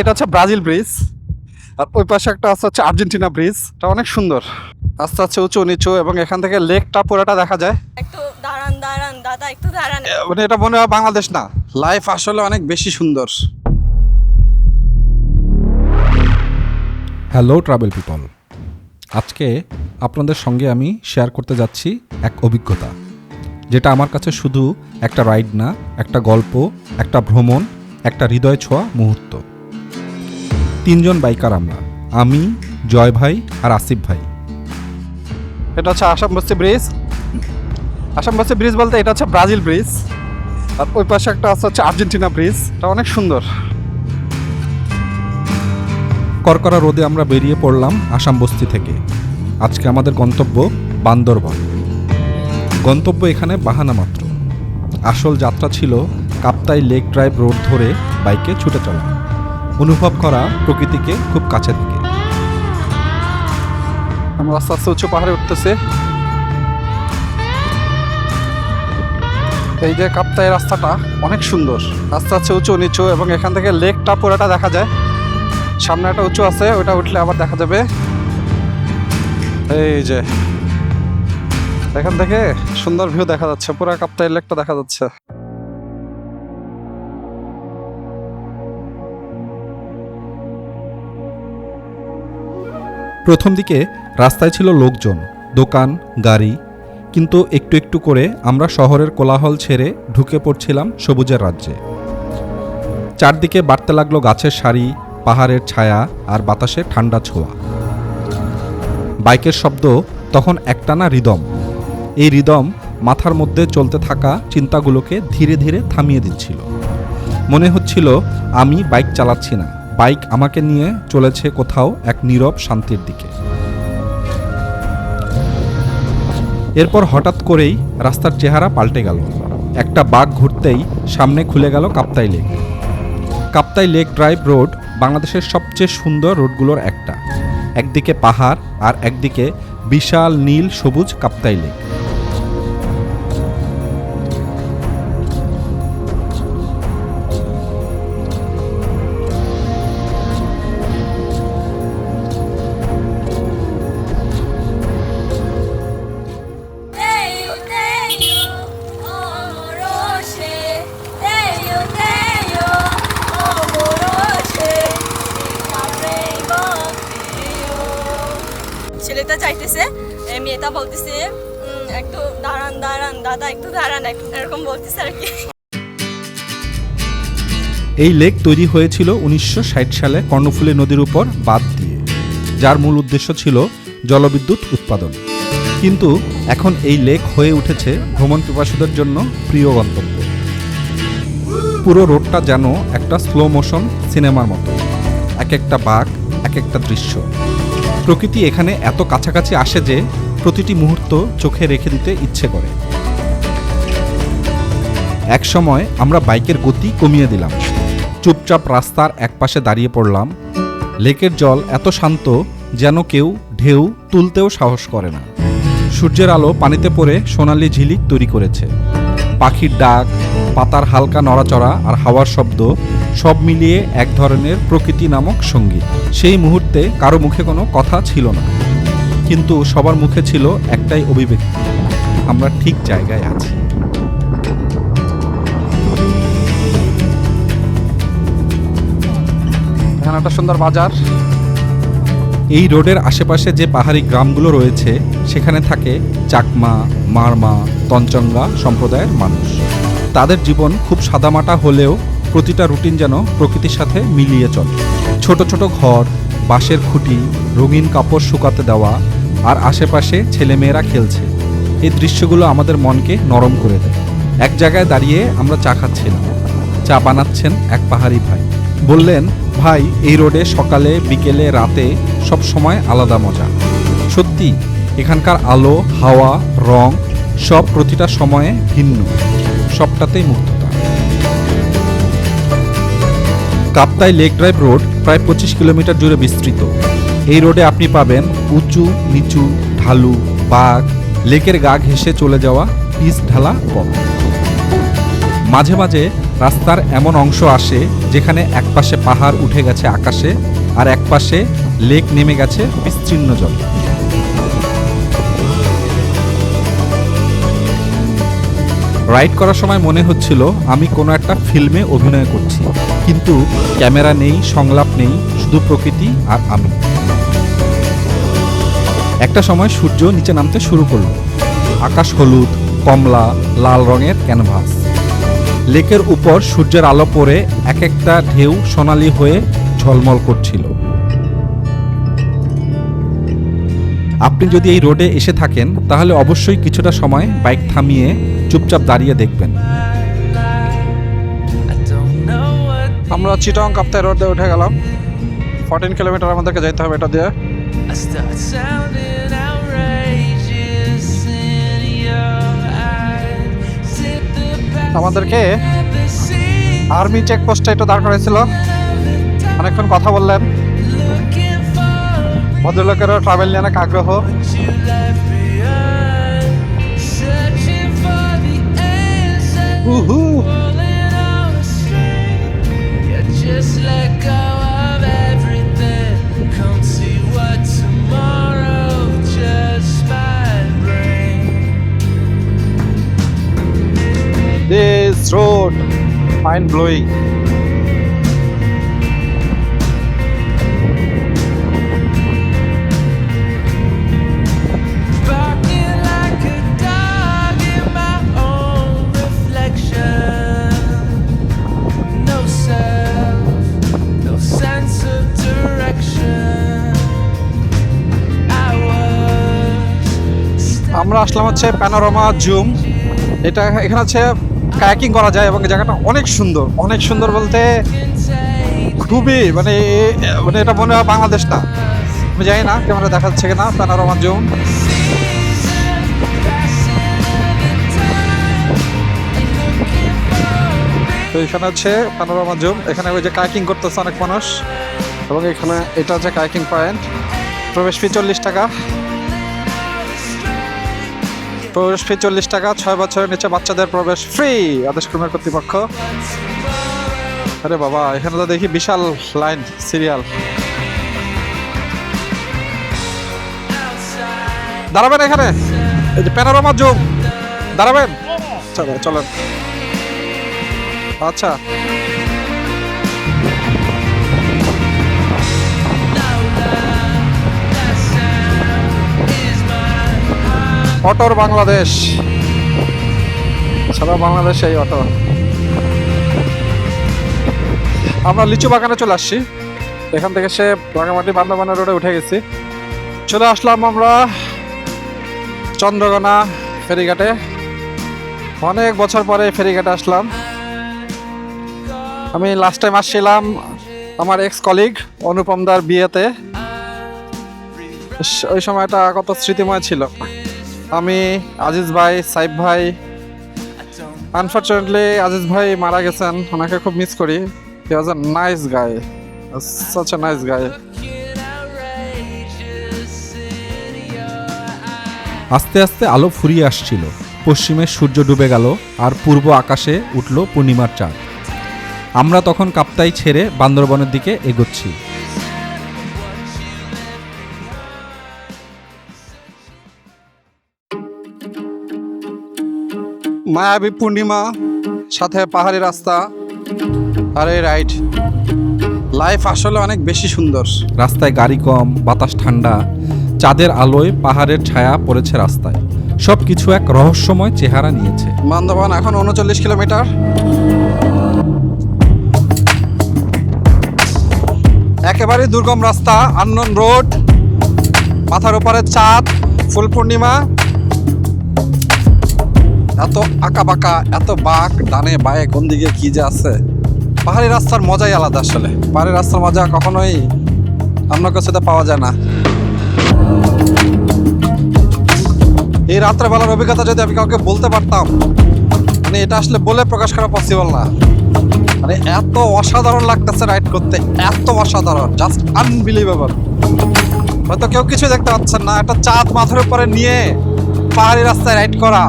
এটা হচ্ছে Brazil bridge. আর ওই পাশে একটা আছে হচ্ছে আর্জেন্টিনা ব্রিজ। এটা অনেক সুন্দর। আস্তে আস্তে উঁচু নিচু এবং এখান থেকে লেকটা পুরোটা দেখা যায়। একটু দাঁড়ান দাঁড়ান দাদা একটু দাঁড়ান। মানে এটা মনে হয় বাংলাদেশ না। লাইফ আসলে অনেক বেশি সুন্দর। হ্যালো ট্রাভেল পিপল আজকে আপনাদের সঙ্গে আমি শেয়ার করতে যাচ্ছি এক অভিজ্ঞতা যেটা আমার কাছে শুধু একটা রাইড না একটা গল্প একটা ভ্রমণ একটা হৃদয় ছোঁয়া মুহূর্ত। তিনজন বাইকার আমরা। আমি জয় ভাই আর আসিফ ভাই। এটা হচ্ছে আসাম বস্তি ব্রিজ। আসাম বস্তি ব্রিজ বলতে এটা হচ্ছে ব্রাজিল ব্রিজ। আর ওই পাশে একটা আছে হচ্ছে আর্জেন্টিনা ব্রিজ। এটা অনেক সুন্দর। করকরা রোদে আমরা বেরিয়ে পড়লাম আসাম বস্তি থেকে। আজকে আমাদের গন্তব্য বান্দরবান। গন্তব্য এখানে বাহানা মাত্র। আসল যাত্রা ছিল কাপ্তাই লেক ড্রাইভ রোড ধরে বাইকে ছুটে চলা। অনুভব করা প্রকৃতিকে খুব কাছে থেকে। আমরা আস্তে আস্তে উঁচু পাহাড়ে উঠতেছি। এই যে কাপ্তাই রাস্তাটা অনেক সুন্দর। আস্তে আস্তে উঁচু, নিচু এবং এখান থেকে লেকটা পুরোটা দেখা যায়। সামনে একটা উঁচু আছে, ওটা উঠলে আবার দেখা যাবে। এই যে, এখান থেকে সুন্দর ভিউ দেখা যাচ্ছে, পুরো কাপ্তাই লেকটা দেখা যাচ্ছে। প্রথম দিকে রাস্তায় ছিল লোকজন, দোকান, গাড়ি। কিন্তু একটু একটু করে আমরা শহরের কোলাহল ছেড়ে ঢুকে পড়ছিলাম সবুজের রাজ্যে। চারদিকে বাড়তে লাগল গাছের সারি, পাহাড়ের ছায়া আর বাতাসে ঠান্ডা ছোঁয়া। বাইকের শব্দ তখন একটানা রিদম এই রিদম মাথার মধ্যে চলতে থাকা চিন্তাগুলোকে ধীরে ধীরে থামিয়ে দিচ্ছিল। মনে হচ্ছিল, আমি বাইক চালাচ্ছি না। বাইক আমাকে নিয়ে চলেছে কোথাও এক নীরব শান্তির দিকে। এরপর হঠাৎ করেই রাস্তার চেহারা পাল্টে গেল। একটা বাঘ ঘুরতেই সামনে খুলে গেল Kaptai lake. Kaptai lake drive road বাংলাদেশের সবচেয়ে সুন্দর রোডগুলোর একটা। একদিকে পাহাড় আর একদিকে বিশাল নীল সবুজ কাপ্তাই লেক। এই লেক তৈরি হয়েছিল উনিশশো ষাট সালে কর্ণফুলী নদীর উপর বাঁধ দিয়ে, যার মূল উদ্দেশ্য ছিল জলবিদ্যুৎ উৎপাদন। কিন্তু এখন এই লেক হয়ে উঠেছে ভ্রমণ পিপাসুদের জন্য প্রিয় গন্তব্য। পুরো রোডটা যেন একটা স্লো মোশন সিনেমার মতো। এক একটা বাঘ, এক একটা দৃশ্য। প্রকৃতি এখানে এত কাছাকাছি আসে যে প্রতিটি মুহূর্ত চোখে রেখে দিতে ইচ্ছে করে। এক সময় আমরা বাইকের গতি কমিয়ে দিলাম। চুপচাপ রাস্তার একপাশে দাঁড়িয়ে পড়লাম। লেকের জল এত শান্ত যেন কেউ ঢেউ তুলতেও সাহস করে না। সূর্যের আলো পানিতে পড়ে সোনালি ঝিলিক তৈরি করেছে। পাখির ডাক, পাতার হালকা নড়াচড়া আর হাওয়ার শব্দ সব মিলিয়ে এক ধরনের প্রকৃতি নামক সংগীত। সেই মুহূর্তে কারও মুখে কোনো কথা ছিল না। কিন্তু সবার মুখে ছিল একটাই অভিব্যক্তি, আমরা ঠিক জায়গায় আছি। একটা সুন্দর বাজার। এই রোডের আশেপাশে যে পাহাড়ি গ্রামগুলো রয়েছে, সেখানে থাকে চাকমা, মারমা, তঞ্চঙ্গা সম্প্রদায়ের মানুষ। তাদের জীবন খুব সাদামাটা হলেও প্রতিটা রুটিন যেন প্রকৃতির সাথে মিলিয়ে চলে। ছোট ছোট ঘর, বাঁশের খুঁটি, রঙিন কাপড় শুকাতে দেওয়া আর আশেপাশে ছেলেমেয়েরা খেলছে। এই দৃশ্যগুলো আমাদের মনকে নরম করে দেয়। এক জায়গায় দাঁড়িয়ে আমরা চা খাচ্ছিলাম। চা বানাচ্ছেন এক পাহাড়ি ভাই। বললেন, ভাই, এই রোডে সকালে, বিকেলে, রাতে সব সময় আলাদা মজা। সত্যি, এখানকার আলো, হাওয়া, রং সব প্রতিটা সময়ে ভিন্ন। সবটাতেই মুক্ততা কাপ্তাই লেক ড্রাইভ রোড প্রায় পঁচিশ কিলোমিটার জুড়ে বিস্তৃত। এই রোডে আপনি পাবেন উঁচু, নিচু, ঢালু, বাঘ, লেকের গা ঘেঁষে চলে যাওয়া পিচ ঢালা পথ মাঝে মাঝে রাস্তার এমন অংশ আসে যেখানে একপাশে পাহাড় উঠে গেছে আকাশে আর একপাশে লেক নেমে গেছে বিস্তীর্ণ জল। রাইড করার সময় মনে হচ্ছিল আমি কোনো একটা ফিল্মে অভিনয় করছি, কিন্তু ক্যামেরা নেই, সংলাপ নেই, শুধু প্রকৃতি আর আমি। একটা সময় সূর্য নিচে নামতে শুরু করল। আকাশ হলুদ, কমলা, লাল রঙের ক্যানভাস। লেকের উপর সূর্যের আলো পড়ে এক একটা ঢেউ সোনালি হয়ে ঝলমল করছিল। আপনি যদি এই রোডে এসে থাকেন, তাহলে অবশ্যই কিছুটা সময় বাইক থামিয়ে চুপচাপ দাঁড়িয়ে দেখবেন। আমরা চিটং কাপ্তাই রোডে উঠে গেলাম। ফোরটিন কিলোমিটার আমাদেরকে যেতে হবে এটা দিয়ে। আমাদেরকে আর্মি চেকপোস্টটা একটু দাঁড় করেছিল অনেকক্ষণ কথা বললেন। ভদ্রলোকেরও ট্রাভেল নিয়ে অনেক আগ্রহ। Just. Of direction. I was আমরা আসলাম হচ্ছে প্যানোরামা জুম এটা এখানে হচ্ছে কায়াকিং করা যায় এবং জায়গাটা অনেক সুন্দর। অনেক সুন্দর বলতে খুবই মানে মানে এটা মনে হয় বাংলাদেশ না। আমি জানি না ক্যামেরা দেখাচ্ছে কিনা প্যানোরামা জুম। তো এখানে হচ্ছে প্যানোরামা জুম। এখানে ওই যে কায়াকিং করতেছে অনেক মানুষ। এবং এখানে এটা হচ্ছে কায়াকিং পয়েন্ট। প্রবেশ ফি চল্লিশ টাকা। প্রবেশ ফি চল্লিশ টাকা, ছয় বছরের নিচে বাচ্চাদের প্রবেশ ফ্রি আদেশ ক্রমের কর্তৃপক্ষ। আরে বাবা, এখানে তো দেখি বিশাল লাইন, সিরিয়াল। দাঁড়াবেন এখানে? এই যে প্যানোরামা জুম। দাঁড়াবেন? চলো, চলেন। আচ্ছা। অটোর বাংলাদেশ। সারা বাংলাদেশ এই অটো আমরা লিচু বাগানে চলে আসছি। এখান থেকে সে রাঙামাটি বান্দরবানা রোডে উঠে গেছি। চলে আসলাম আমরা চন্দ্রগোনা ফেরিঘাটে। অনেক বছর পরে ফেরিঘাটে আসলাম। আমি লাস্ট টাইম আসছিলাম আমার এক্স কলিগ অনুপমদার বিয়েতে। ওই সময়টা কত স্মৃতিময় ছিল। আমি আজিজ ভাই সাইব ভাই আনফর্চুনেটলি আজিজ ভাই মারা গেছেন ওনাকে খুব মিস করি। He was a nice guy such a nice guy আস্তে আস্তে আলো ফুরিয়ে আসছিল। পশ্চিমে সূর্য ডুবে গেল আর পূর্ব আকাশে উঠল পূর্ণিমার চাঁদ। আমরা তখন কাপ্তাই ছেড়ে বান্দরবনের দিকে এগোচ্ছি। মায়াবী পূর্ণিমা সাথে পাহাড়ি রাস্তা আর এই রাইড লাইফ আসলে অনেক বেশি সুন্দর। রাস্তায় গাড়ি কম বাতাস ঠান্ডা চাঁদের আলোয় পাহাড়ের ছায়া পড়েছে রাস্তায়। সব কিছু এক রহস্যময় চেহারা নিয়েছে। বান্দরবান এখন উনচল্লিশ কিলোমিটার। একেবারে দুর্গম রাস্তা আননন রোড মাথার ওপারে চাঁদ ফুল পূর্ণিমা। এত আঁকা বাঁকা এত বাঁক, ডানে বায়ে কোন দিকে কি যে আছে। পাহাড়ি রাস্তার মজাই আলাদা আসলে। পাহাড়ি রাস্তার মজা কখনোই অন্য কিছুতে পাওয়া যায় না। এই রাত্রেবেলার অভিজ্ঞতা যদি আমি কাউকে বলতে পারতাম মানে এটা আসলে বলে প্রকাশ করা পসিবল না। মানে এত অসাধারণ লাগতেছে রাইড করতে, এত অসাধারণ জাস্ট আনবিলিভেবল হয়তো কেউ কিছু দেখতে পাচ্ছেন না, একটা চাঁদ মাথার উপরে নিয়ে পাহাড়ি রাস্তায় রাইড করা।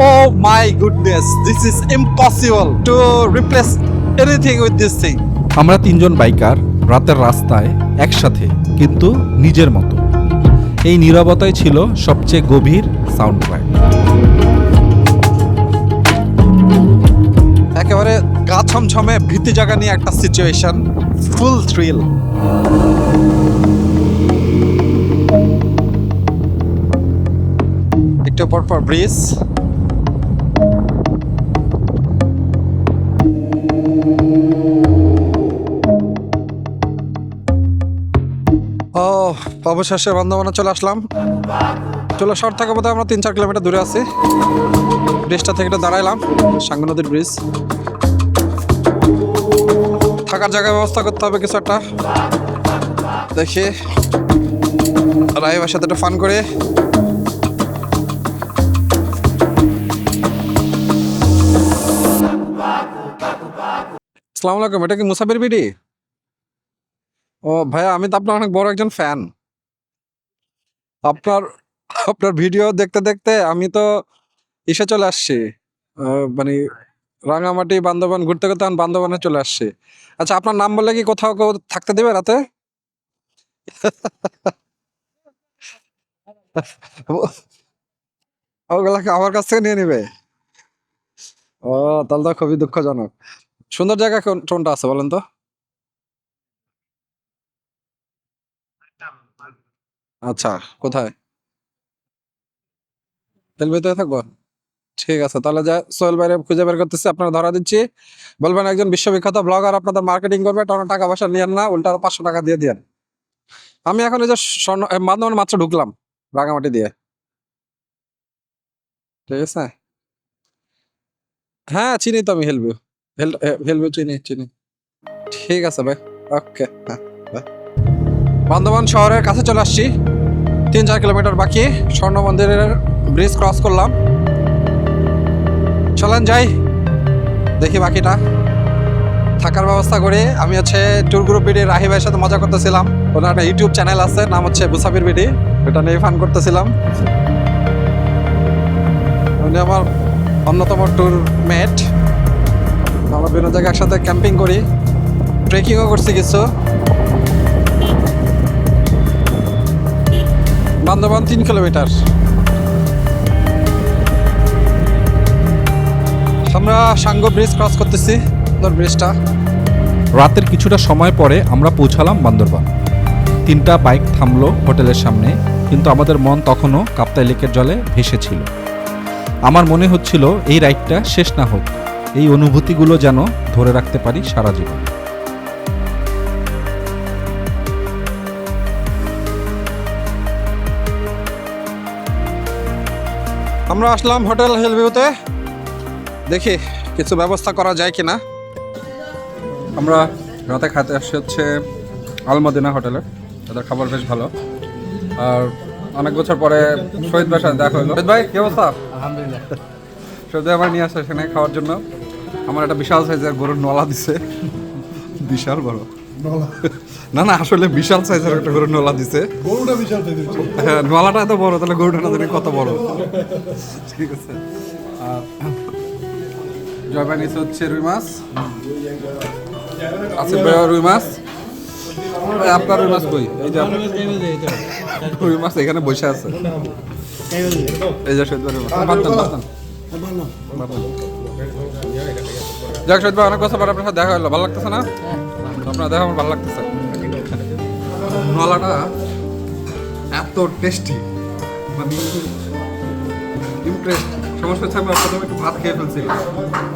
Oh my goodness, this is impossible to replace anything with this thing. আমরা তিনজন বাইকার রাতের রাস্তায় একসাথে কিন্তু নিজের মতো। এই নীরবতাই ছিল সবচেয়ে গভীর সাউন্ড ট্র্যাক একেবারে গা ছমছমে ভীতি জায়গা নিয়ে একটা সিচুয়েশন ফুল থ্রিল একটু পর পর ব্রিজ ও, অবশেষে বান্ধবানা চলে আসলাম। চলো শহর থেকে বোধহয় আমরা তিন চার কিলোমিটার দূরে আছি। ব্রিজটা থেকে একটু দাঁড়াইলাম, সাঙ্গু নদীর ব্রিজ। থাকার জায়গায় ব্যবস্থা করতে হবে কিছু একটা। দেখি রাইবার সাথে একটু ফান করে। আসসালামু আলাইকুম, এটা কি মুসাফির বিডি? ও ভাইয়া, আমি তো আপনার অনেক বড় একজন ফ্যান আপনার আপনার ভিডিও দেখতে দেখতে আমি তো ইসে চলে আসছি। মানে রাঙামাটি, বান্দরবান, ঘুরতে আমি বান্দরবানে চলে আসছি। আচ্ছা আপনার নাম বললে কি কোথাও কেউ থাকতে দেবে রাতে? ওগুলাকে আমার কাছ থেকে নিয়ে নিবে। ও, তাহলে তো খুবই দুঃখজনক। সুন্দর জায়গা কোন- কোনটা আছে বলেন তো? আচ্ছা কোথায়? তেল ভিতরে থাকব? ঠিক আছে, তাহলে যা, সোহেল বাইরে খুঁজে বের করতেছি আপনারা ধরা দিচ্ছি। বলবেন একজন বিশ্ববিখ্যাত ব্লগার আপনাদের মার্কেটিং করবে তখন টাকা পয়সা নিয়েন না, উল্টা পাঁচশো টাকা দিয়ে দিয়েন আমি এখন এই যে স্বর্ণ বান্দরবান মাত্র ঢুকলাম, রাঙামাটি দিয়ে। ঠিক আছে? হ্যাঁ চিনি তো আমি, হেলবিউ। হেলবিউ চিনি চিনি। ঠিক আছে ভাই, ওকে হ্যাঁ বান্দরবান শহরের কাছে চলে আসছি। তিন চার কিলোমিটার বাকি স্বর্ণ মন্দিরের ব্রিজ ক্রস করলাম। চলেন যাই, দেখি বাকিটা। থাকার ব্যবস্থা করে। আমি হচ্ছে ট্যুর গ্রুপ বিডি রাহি ভাইয়ের সাথে মজা করতেছিলাম। ওনার একটা ইউটিউব চ্যানেল আছে, নাম হচ্ছে মুসাফির বিডি ওটা নিয়ে ফান করতেছিলাম। উনি আমার অন্যতম ট্যুর মেট আমরা বিভিন্ন জায়গায় একসাথে ক্যাম্পিং করি। ট্রেকিংও করছি কিছু। বান্দরবান তিন কিলোমিটার। আমরা সাঙ্গ ব্রিজ ক্রস করতেছি ব্রিজটা রাতের কিছুটা সময় পরে আমরা পৌঁছালাম বান্দরবান। তিনটা বাইক থামলো হোটেলের সামনে, কিন্তু আমাদের মন তখনও কাপ্তাই লেকের জলে ভেসেছিল আমার মনে হচ্ছিল এই রাইডটা শেষ না হোক, এই অনুভূতিগুলো যেন ধরে রাখতে পারি সারা জীবন। আমরা আসলাম হোটেল হেলভিউতে। দেখি কিছু ব্যবস্থা করা যায় কি না আমরা রাতে খাতে আসছি হচ্ছে আলমদিনা হোটেলে। তাদের খাবার বেশ ভালো। আর অনেক বছর পরে শহীদ ভাই সাথে দেখা হলো। শহীদ ভাই কি অবস্থা? আলহামদুলিল্লাহ। শহীদ ভাই আমার নিয়ে আসছে সেখানে খাওয়ার জন্য। আমার একটা বিশাল সাইজের গরুর নলা দিছে। বিশাল বড়। না না আসলে বিশাল সাইজের একটা গরু নলা দিছে। গরুটা বিশাল সাইজের হ্যাঁ নলাটা এত বড় তাহলে গরুটা না জানি কত বড়? ঠিক আছে। জয়বা নিচে হচ্ছে রুই মাছ। আছে রুই মাছ। আপনার রুই মাছ কই? এই যে রুই মাছ এখানে বসে আছে। এই যে ভাই রুই মাছ। বাদ দেন। যাক ভাই অনেক কথা পর আপনার সাথে দেখা হলো। ভালো লাগতেছে না? আপনার দেখা, আমার ভালো লাগতেছে। নলাটা এত টেস্টি মানে ইমপ্রেসড সমস্যা হচ্ছে আমি প্রথমে একটু ভাত খেয়ে ফেলছিলাম।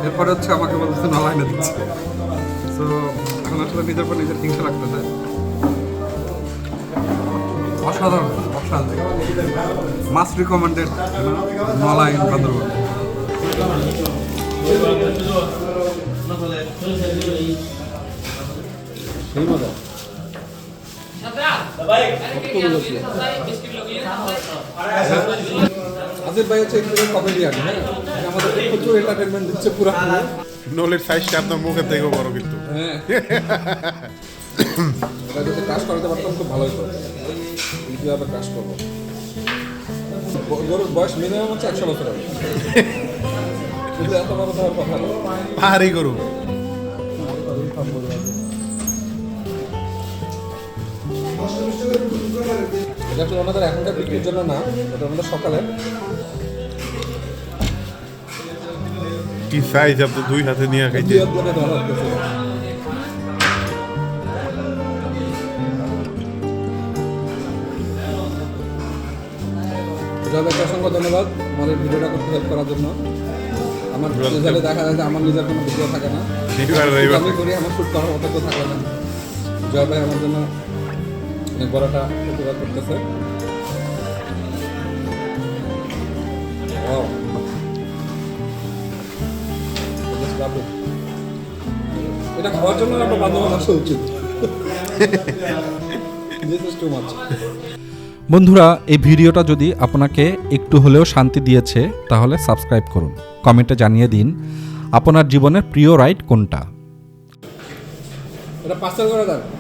এরপরে হচ্ছে আমাকে বলতেছে নলা এনে দিচ্ছে তো এখন আসলে নিজের পর নিজের হিংসা লাগতেছে অসাধারণ অসাধারণ। মাস রিকমেন্ডেড নলা ইন বান্দরবান। এই মজা। আজির ভাই হচ্ছে একটু কমেডিয়ান হ্যাঁ? আমাদের প্রচুর এন্টারটেনমেন্ট দিচ্ছে পুরা। নোলের সাইজটা আপনার মুখের থেকেও বড় কিন্তু। হ্যাঁ। এটা যদি ক্রাশ করাতে পারতাম খুব ভালো হতো। কীভাবে ক্রাশ করব? গ- গরুর বয়স মিনিমাম হচ্ছে একশো বছর হবে। এত বড় কথা পাহাড়ি গরু। এটা আসলে ওনাদের এখনকার বিক্রির জন্য না এটা ওনাদের সকালে। কি সাইজ আপনি দুই হাতে নিয়ে খাইছে জয়বাইকে অসংখ্য ধন্যবাদ। আমাদের ভিডিওটা করতে হেল্প করার জন্য। আমার. রেজাল্টে দেখা যায় যে আমার নিজের কোনো ভিডিও থাকে না। আমি করি আমার শুট করার মতো থাকে না। জয় ভাই আমার জন্য বড়টা প্রতিবাদ করতেছে. এটা খাওয়ার জন্য আপনার বান্ধব আসা উচিত. বন্ধুরা এই ভিডিওটা যদি আপনাকে একটু হলেও শান্তি দিয়েছে তাহলে সাবস্ক্রাইব করুন। কমেন্টে জানিয়ে দিন আপনার জীবনের প্রিয় রাইড কোনটা। এটা পার্সেল করে দেন